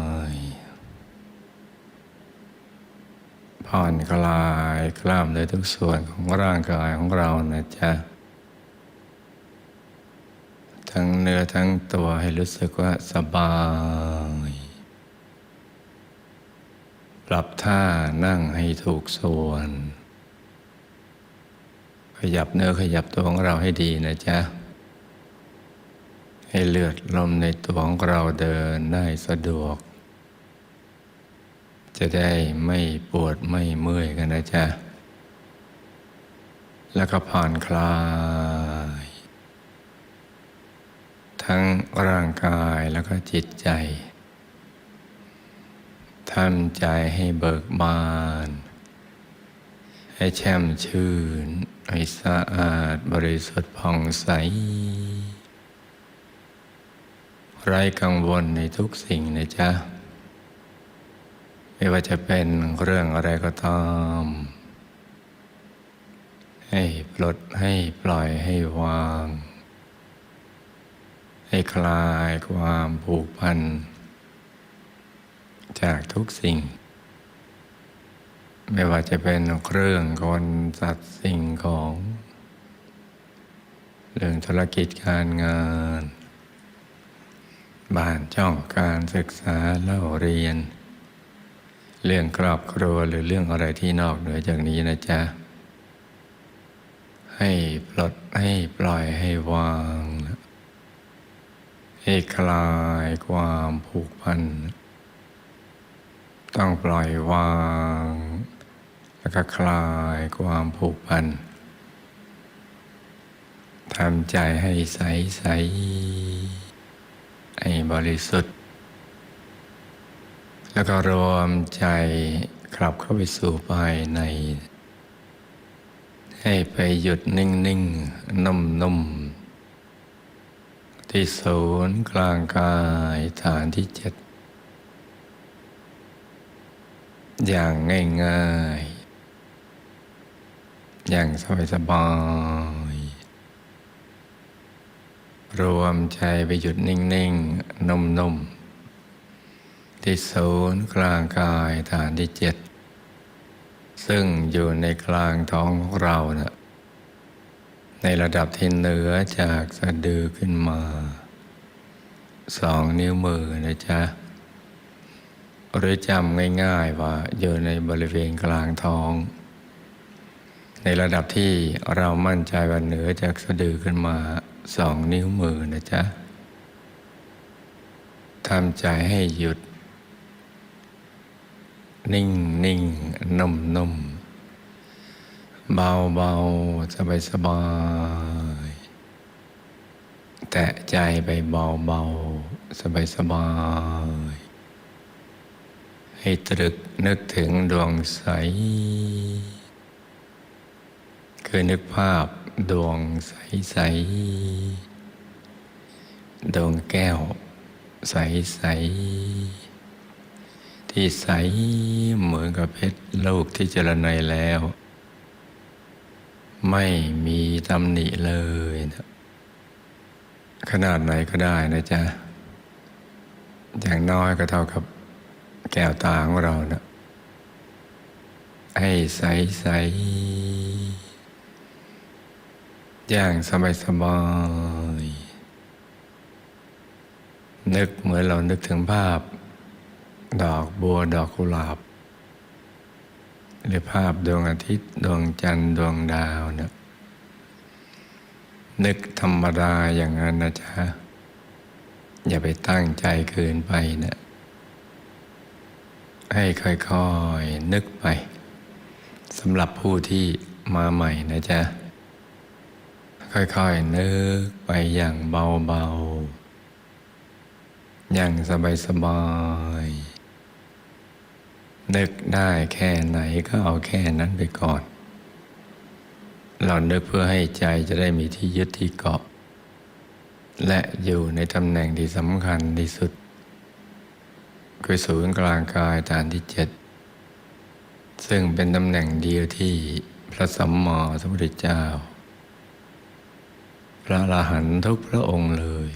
ย ผ่อนคลายกล้ามเนื้อทุกส่วนของร่างกายของเรานะจ๊ะ ทั้งเนื้อทั้งตัวให้รู้สึกว่าสบาย ปรับท่านั่งให้ถูกส่วน ขยับเนื้อขยับตัวของเราให้ดีนะจ๊ะ ให้เลือดลมในตัวของเราเดินได้สะดวก จะได้ไม่ปวดไม่เมื่อยกันนะจ๊ะ แล้วก็ผ่อนคลาย ทั้งร่างกายแล้วก็จิตใจทำใจให้เบิกบาน ให้แช่มชื่น ให้สะอาดบริสุทธิ์ผ่องใส ไร้กังวลในทุกสิ่งนะจ๊ะ ไม่ว่าจะเป็นเรื่องอะไรก็ตาม ให้ปลดให้ปล่อยให้วาง ให้คลายความผูกพัน จากทุกสิ่ง ไม่ว่าจะเป็นเครื่องคนสัตว์สิ่งของ เรื่องธุรกิจการงานบ้านช่องการศึกษาเล่าเรียน เรื่องครอบครัวหรือเรื่องอะไรที่นอกเหนือจากนี้นะจ๊ะ ให้ปลดให้ปล่อยให้วาง ให้คลายความผูกพัน ต้องปล่อยวาง แล้วก็คลายความผูกพันทำใจให้ใสใสให้บริสุทธิ์ แล้วก็รวมใจกลับเข้าไปสู่ภายใน ให้ไปหยุดนิ่งนิ่งนุ่มนุ่มที่ศูนย์กลางกายฐานที่เจ็ดอย่างง่ายๆ อย่างสบายสบายรวมใจไปหยุดนิ่งๆ นุ่มๆ ที่ศูนย์กลางกายฐานที่เจ็ดซึ่งอยู่ในกลางท้องของเรานะในระดับที่เหนือจากสะดือขึ้นมาสองนิ้วมือนะจ๊ะ หรือจำง่ายๆว่าอยู่ในบริเวณกลางท้อง ในระดับที่เรามั่นใจว่าเหนือจากสะดือขึ้นมาสองนิ้วมือนะจ๊ะทำใจให้หยุด นิ่งนิ่งนุ่มนุ่มเบาเบาสบายสบายแตะใจไปเบาเบาสบายสบายให้ตรึกนึกถึงดวงใส คือนึกภาพดวงใสใสดวงแก้วใสใส ที่ใสเหมือนกับเพชรลูกที่เจรไนแล้ว ไม่มีตำหนิเลยนะขนาดไหนก็ได้นะจ๊ะ อย่างน้อยก็เท่ากับแก้วตาของเรานะให้ใสใสอย่างสบายสบายนึกเหมือนเรานึกถึงภาพ ดอกบัวดอกกุหลาบ หรือภาพดวงอาทิตย์ ดวงจันทร์ดวงดาวเนี่ยนึกธรรมดาอย่างนั้นนะจ๊ะ อย่าไปตั้งใจเกินไปนะให้ค่อยๆนึกไปสำหรับผู้ที่มาใหม่นะจ๊ะ ค่อยๆนึกไปอย่างเบาๆ อย่างสบายๆ นึกได้แค่ไหนก็เอาแค่นั้นไปก่อน เรานึกเพื่อให้ใจจะได้มีที่ยึดที่เกาะ และอยู่ในตำแหน่งที่สำคัญที่สุด คือศูนย์กลางกายฐานที่เจ็ดซึ่งเป็นตำแหน่งเดียวที่พระสัมมาสัมพุทธเจ้า พระอรหันทุกพระองค์เลย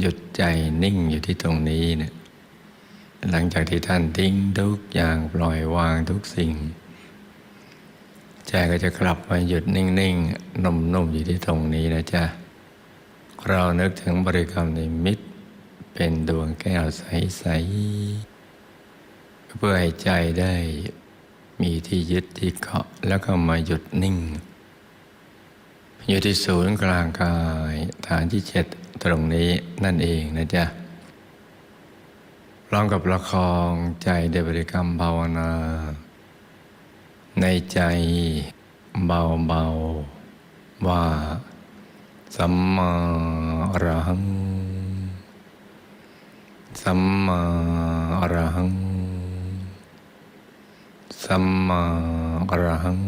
หยุดใจนิ่งอยู่ที่ตรงนี้เนี่ย หลังจากที่ท่านทิ้งทุกอย่างปล่อยวางทุกสิ่ง ใจก็จะกลับมาหยุดนิ่งๆ นุ่มๆ อยู่ที่ตรงนี้นะจ๊ะ เรานึกถึงบริกรรมในมิตร เป็นดวงแก้วใส ๆ เพื่อให้ใจได้มีที่ยึดที่เกาะแล้วก็มาหยุดนิ่ง อยู่ที่ศูนย์กลางกาย ฐานที่เจ็ดตรงนี้นั่นเองนะจ๊ะ พร้อมกับประคองใจในบริกรรมภาวนา ในใจเบาๆ ว่า สัมมาอรหัง สัมมาอรหัง สัมมาอรหัง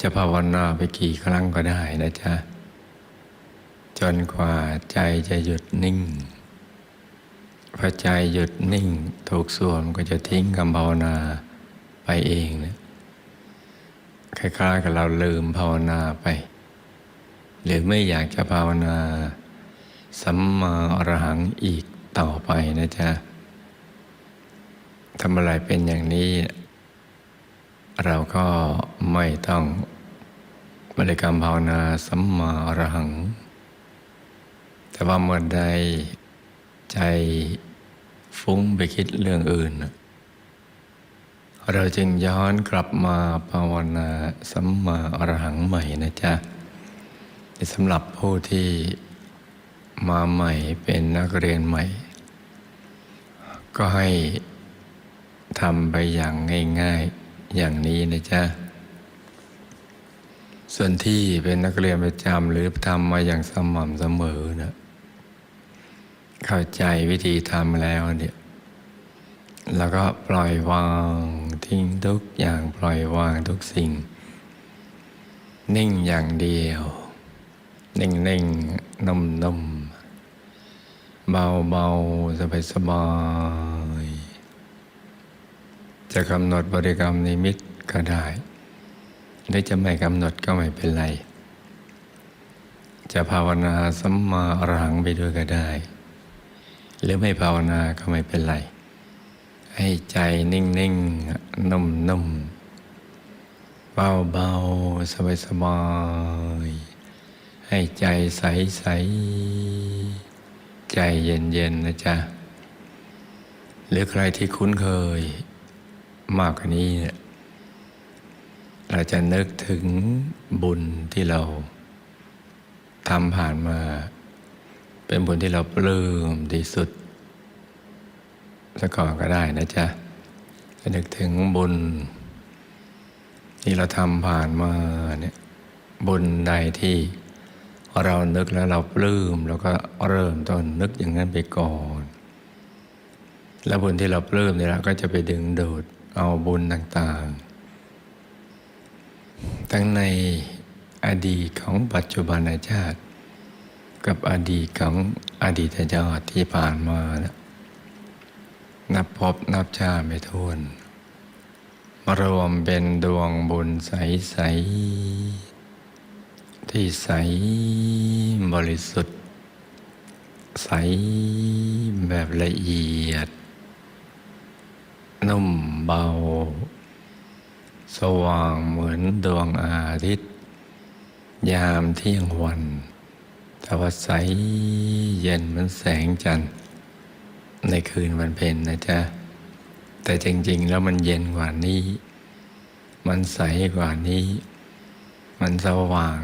จะภาวนาไปกี่ครั้งก็ได้นะจ๊ะ จนกว่าใจจะหยุดนิ่ง พอใจหยุดนิ่งถูกส่วนก็จะทิ้งคำภาวนาไปเองนะคล้ายๆกับเราลืมภาวนาไป หรือไม่อยากจะภาวนาสัมมาอรหังอีกต่อไปนะจ๊ะทำอะไรเป็นอย่างนี้ เราก็ไม่ต้องบริกรรมภาวนาสัมมาอรหัง แต่ว่าเมื่อใดใจ ฟุ้งไปคิดเรื่องอื่น เราจึงย้อนกลับมาภาวนาสัมมาอรหังใหม่นะจ๊ะสำหรับผู้ที่มาใหม่เป็นนักเรียนใหม่ ก็ให้ทำไปอย่างง่ายๆอย่างนี้นะจ๊ะส่วนที่เป็นนักเรียนประจำหรือทำมาอย่างสม่ำเสมอนะ เข้าใจวิธีทำแล้วเนี่ยแล้วก็ปล่อยวางทิ้งทุกอย่างปล่อยวางทุกสิ่ง นิ่งอย่างเดียว นิ่งนิ่งนุ่มนุ่มเบาเบาสบายสบาย จะกำหนดบริกรรมนิมิตก็ได้หรือจะไม่กำหนดก็ไม่เป็นไร จะภาวนาสัมมาอรหังไปด้วยก็ได้ หรือไม่ภาวนาก็ไม่เป็นไร ให้ใจนิ่งนิ่งนุ่มนุ่มเบาเบาสบายสบายให้ใจใสใสใจเย็นเย็นนะจ๊ะ หรือใครที่คุ้นเคยมากกว่านี้เนี่ยเราจะนึกถึงบุญที่เราทำผ่านมา เป็นบุญที่เราปลื้มที่สุดสักก่อนก็ได้นะจ๊ะจะนึกถึงบุญ ที่เราทำผ่านมาเนี่ยบุญใดที่เรานึกแล้วเราปลื้มแล้วก็เริ่มต้นนึกอย่างนั้นไปก่อน แล้วบุญที่เราปลื้มเนี่ยเราก็จะไปดึงดูดเอาบุญต่างๆ ทั้งในอดีตของปัจจุบันชาติ กับอดีตของอดีตชาติที่ผ่านมานะนับพบนับชาไม่ทวนมารวมเป็นดวงบุญใส ๆ ที่ใสบริสุทธิ์ ใสแบบละเอียด นุ่มเบา สว่างเหมือนดวงอาทิตย์ ยามเที่ยงวัน แต่ว่าใสเย็นเหมือนแสงจันทร์ในคืนวันเพ็ญนะจ๊ะ แต่จริง ๆ แล้วมันเย็นกว่านี้ มันใสกว่านี้ มันสว่าง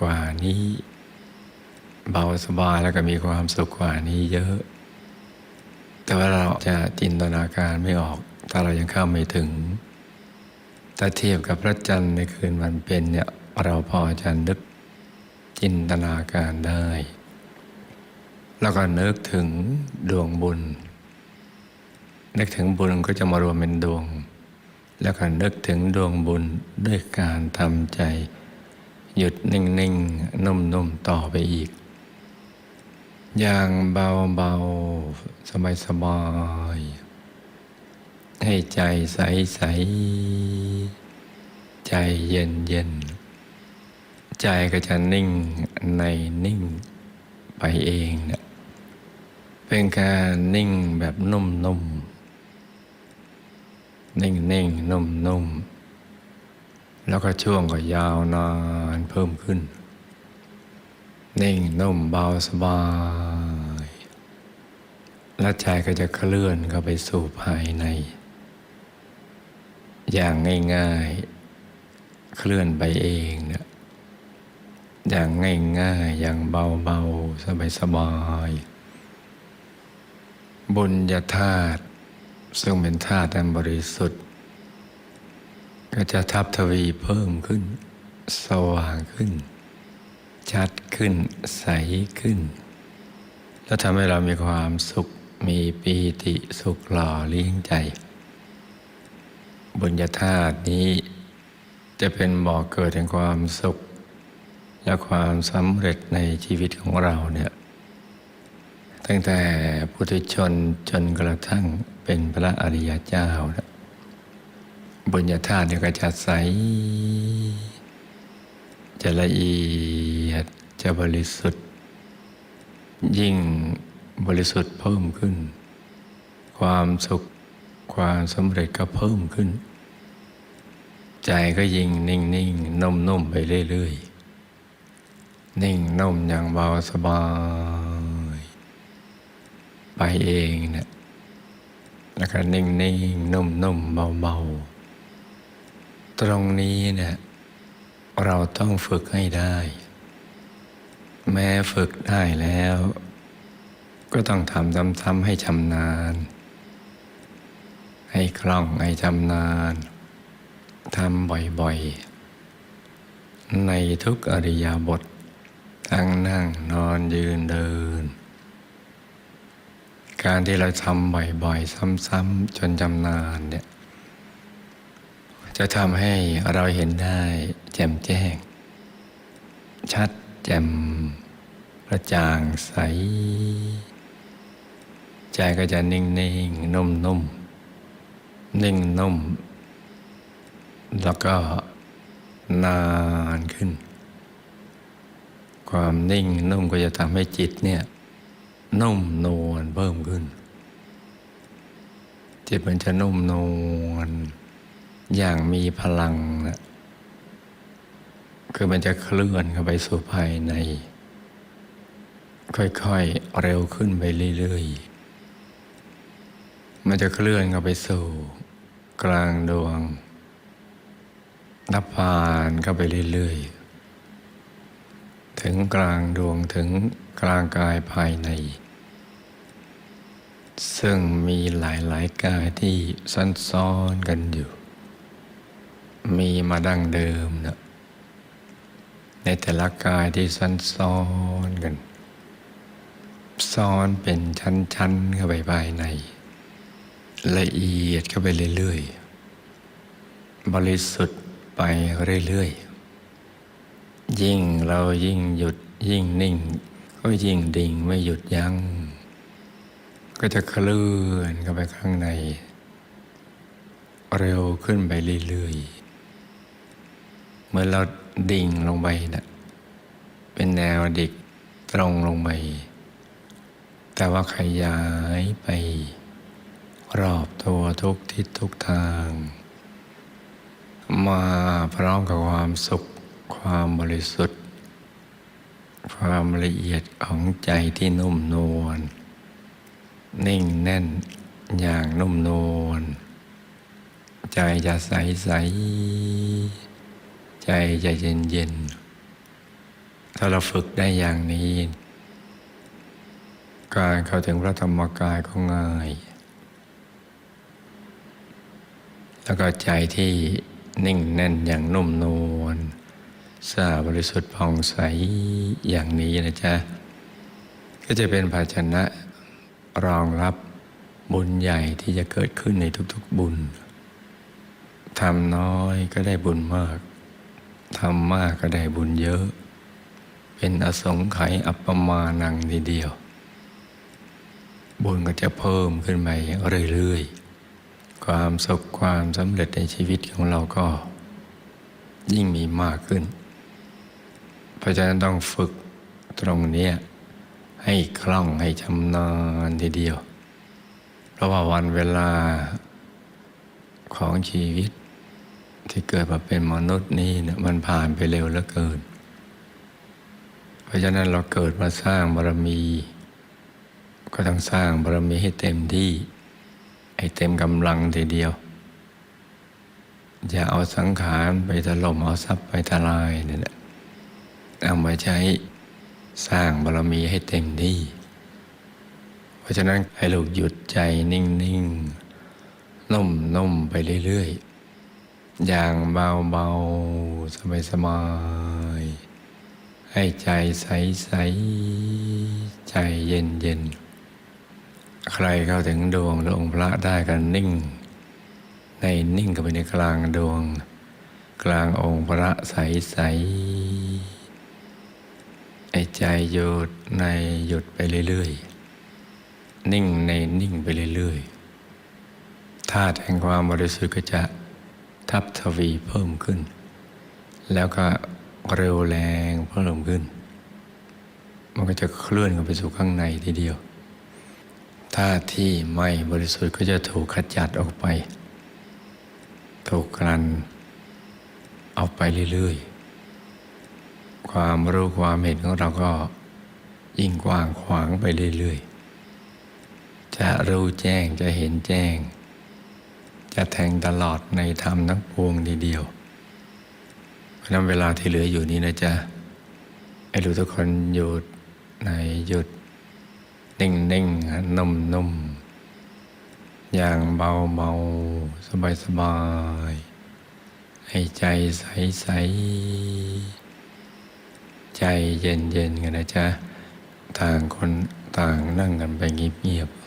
กว่านี้ เบาสบายแล้วก็มีความสุขกว่านี้เยอะ แต่ว่าเราจะจินตนาการไม่ออก ถ้าเรายังเข้าไม่ถึง ถ้าเทียบกับพระจันทร์ในคืนวันเพ็ญเนี่ย เราพอจะนึก จินตนาการได้ แล้วก็นึกถึงดวงบุญ นึกถึงบุญก็จะมารวมเป็นดวง แล้วก็นึกถึงดวงบุญด้วยการทำใจ หยุดนิ่งๆ นุ่มๆ ต่อไปอีก อย่างเบาๆ สบายๆ ให้ใจใสๆ ใจเย็นๆ ใจก็จะนิ่งในนิ่งไปเองเนี่ยเป็นการนิ่งแบบนุ่มๆนิ่งๆนุ่มๆแล้วก็ช่วงก็ยาวนานเพิ่มขึ้น นิ่งนุ่มเบาสบาย และใจก็จะเคลื่อนเข้าไปสู่ภายใน อย่างง่ายๆ เคลื่อนไปเองเนี่ย อย่างง่ายๆ อย่างเบาๆ สบายๆ บุญญาธาตุซึ่งเป็นธาตุอันบริสุทธิ์ ก็จะทับทวีเพิ่มขึ้น สว่างขึ้น ชัดขึ้น ใสขึ้น แล้วทำให้เรามีความสุขมีปีติสุขหล่อเลี้ยงใจ บุญญาธาตุนี้จะเป็นบ่อกเกิดแห่งความสุข และความสำเร็จในชีวิตของเราเนี่ยตั้งแต่พุทธชนจนกระทั่งเป็นพระอริยเจ้านะบุญญาธาตุเนี่ยก็จะใส จะละเอียดจะบริสุทธิ์ ยิ่งบริสุทธิ์เพิ่มขึ้น ความสุขความสำเร็จก็เพิ่มขึ้น ใจก็ยิ่งนิ่งนิ่งนุ่มนุ่มไปเรื่อยๆ นิ่งนุ่มอย่างเบาสบาย ไปเองเนี่ยแล้วก็นิ่งนิ่งนุ่มนุ่มเบาเบาตรงนี้เนี่ยเราต้องฝึกให้ได้ แม้ฝึกได้แล้ว ก็ต้องทำซ้ำๆให้ชำนาญ ให้คล่องให้ชำนาญทำบ่อยๆ ในทุกอริยาบท ทั้งนั่งนอนยืนเดิน การที่เราทำบ่อยๆ ซ้ำๆจนชำนาญเนี่ยจะทำให้เราเห็นได้แจ่มแจ้ง ชัดแจ่มกระจ่างใส ใจก็จะนิ่งนิ่งนุ่มนุ่มนิ่งนุ่ม แล้วก็นานขึ้น ความนิ่งนุ่มก็จะทำให้จิตเนี่ยนุ่มนวลเพิ่มขึ้น จิตมันจะนุ่มนวลอย่างมีพลังนะคือมันจะเคลื่อนเข้าไปสู่ภายใน ค่อยๆเร็วขึ้นไปเรื่อยๆ มันจะเคลื่อนเข้าไปสู่ กลางดวงนับผ่านเข้าไปเรื่อยๆ ถึงกลางดวงถึงกลางกายภายใน ซึ่งมีหลายๆกายที่ซ้อนซ้อนกันอยู่ มีมาดั้งเดิมนะในแต่ละกายที่ซ้อนซ้อนกัน ซ้อนเป็นชั้นๆเข้าไปภายใน ละเอียดเข้าไปเรื่อยๆ บริสุทธิ์ไปเรื่อยๆ ยิ่งเรายิ่งหยุดยิ่งนิ่ง ก็ยิ่งดิ่งไม่หยุดยัง้งก็จะเคลื่อนเข้าไปข้างใน เร็วขึ้นไปเรื่อยๆเมื่อเราดิ่งลงไปนะเป็นแนวดิกตรงลงไป แต่ว่าขยายไป รอบตัวทุกทิศทุกทาง มาพร้อมกับความสุข ความบริสุทธิ์ ความละเอียดของใจที่นุ่มนวลนิ่งแน่นอย่างนุ่มนวลใจจะใสใสใจจะเย็นเย็นถ้าเราฝึกได้อย่างนี้ การเข้าถึงพระธรรมกายก็ง่าย แล้วก็ใจที่นิ่งแน่นอย่างนุ่มนวล สะอาดบริสุทธิ์ผ่องใสอย่างนี้นะจ๊ะ ก็จะเป็นภาชนะรองรับบุญใหญ่ที่จะเกิดขึ้นในทุกๆบุญทำน้อยก็ได้บุญมาก ทำมากก็ได้บุญเยอะ เป็นอสงไขยอัปปมานังทีเดียว บุญก็จะเพิ่มขึ้นไปเรื่อยๆ ความสุขความสำเร็จในชีวิตของเราก็ ยิ่งมีมากขึ้น เพราะฉะนั้นต้องฝึกตรงนี้ให้คล่องให้ชำนาญทีเดียว เพราะว่าวันเวลาของชีวิตที่เกิดมาเป็นมนุษย์นี่เนี่ยมันผ่านไปเร็วเหลือเกิน เพราะฉะนั้นเราเกิดมาสร้างบารมี ก็ต้องสร้างบารมีให้เต็มที่ให้เต็มกำลังทีเดียว อย่าเอาสังขารไปถล่มเอาทรัพย์ไปทลายเนี่ยแหละ เอามาใช้สร้างบารมีให้เต็มที่ เพราะฉะนั้นให้ลูกหยุดใจนิ่งๆนุ่มๆไปเรื่อยๆ อย่างเบาๆ สบายๆ ให้ใจใสๆ ใจเย็นๆ ใครเข้าถึงดวงหรือองค์พระได้กันนิ่ง ในนิ่งก็ไปในกลางดวง กลางองค์พระใสๆ ไอ้ใจหยุดในหยุดไปเรื่อยๆ นิ่งในนิ่งไปเรื่อยๆธาตุแห่งความบริสุทธิ์ก็จะทับทวีเพิ่มขึ้น แล้วก็เร็วแรงเพิ่มขึ้น มันก็จะเคลื่อนกันไปสู่ข้างในทีเดียวธาตุที่ไม่บริสุทธิ์ก็จะถูกขจัดออกไป ถูกกลั่นเอาไปเรื่อยๆ ความรู้ความเห็นของเราก็ยิ่งกว้างขวางไปเรื่อยๆ จะรู้แจ้งจะเห็นแจ้ง จะแทงตลอดในธรรมทั้งปวงทีเดียว เพราะนั้นเวลาที่เหลืออยู่นี้นะจ๊ะให้รู้ทุกคนหยุดในหยุด นิ่งนิ่งนุ่มนุ่มอย่างเบาเบาสบายสบายให้ใจใสใส ใจเย็นๆกันนะจ๊ะ ต่างคนต่างนั่งกันไปเงียบๆ